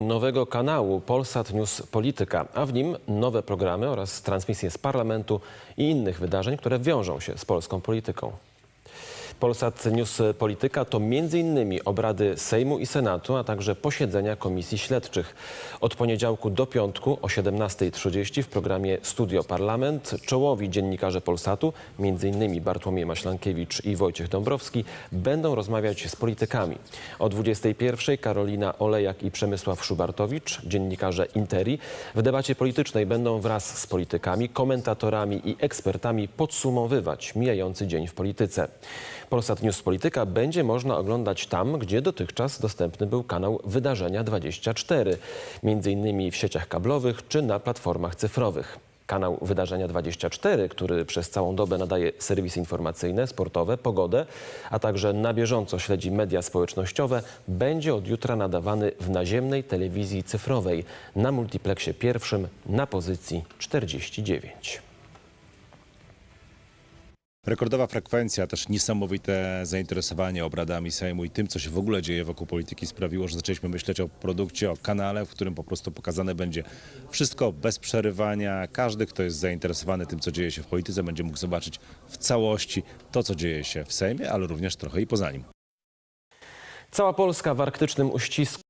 nowego kanału Polsat News Polityka, a w nim nowe programy oraz transmisje z parlamentu i innych wydarzeń, które wiążą się z polską polityką. Polsat News Polityka to m.in. obrady Sejmu i Senatu, a także posiedzenia komisji śledczych. Od poniedziałku do piątku o 17.30 w programie Studio Parlament czołowi dziennikarze Polsatu, m.in. Bartłomiej Maślankiewicz i Wojciech Dąbrowski, będą rozmawiać z politykami. O 21.00 Karolina Olejak i Przemysław Szubartowicz, dziennikarze Interi, w debacie politycznej będą wraz z politykami, komentatorami i ekspertami podsumowywać mijający dzień w polityce. Polsat News Polityka będzie można oglądać tam, gdzie dotychczas dostępny był kanał Wydarzenia 24, między innymi w sieciach kablowych czy na platformach cyfrowych. Kanał Wydarzenia 24, który przez całą dobę nadaje serwisy informacyjne, sportowe, pogodę, a także na bieżąco śledzi media społecznościowe, będzie od jutra nadawany w naziemnej telewizji cyfrowej na multiplexie pierwszym na pozycji 49. Rekordowa frekwencja, też niesamowite zainteresowanie obradami Sejmu i tym, co się w ogóle dzieje wokół polityki sprawiło, że zaczęliśmy myśleć o produkcie, o kanale, w którym po prostu pokazane będzie wszystko bez przerywania. Każdy, kto jest zainteresowany tym, co dzieje się w polityce, będzie mógł zobaczyć w całości to, co dzieje się w Sejmie, ale również trochę i poza nim. Cała Polska w arktycznym uścisku.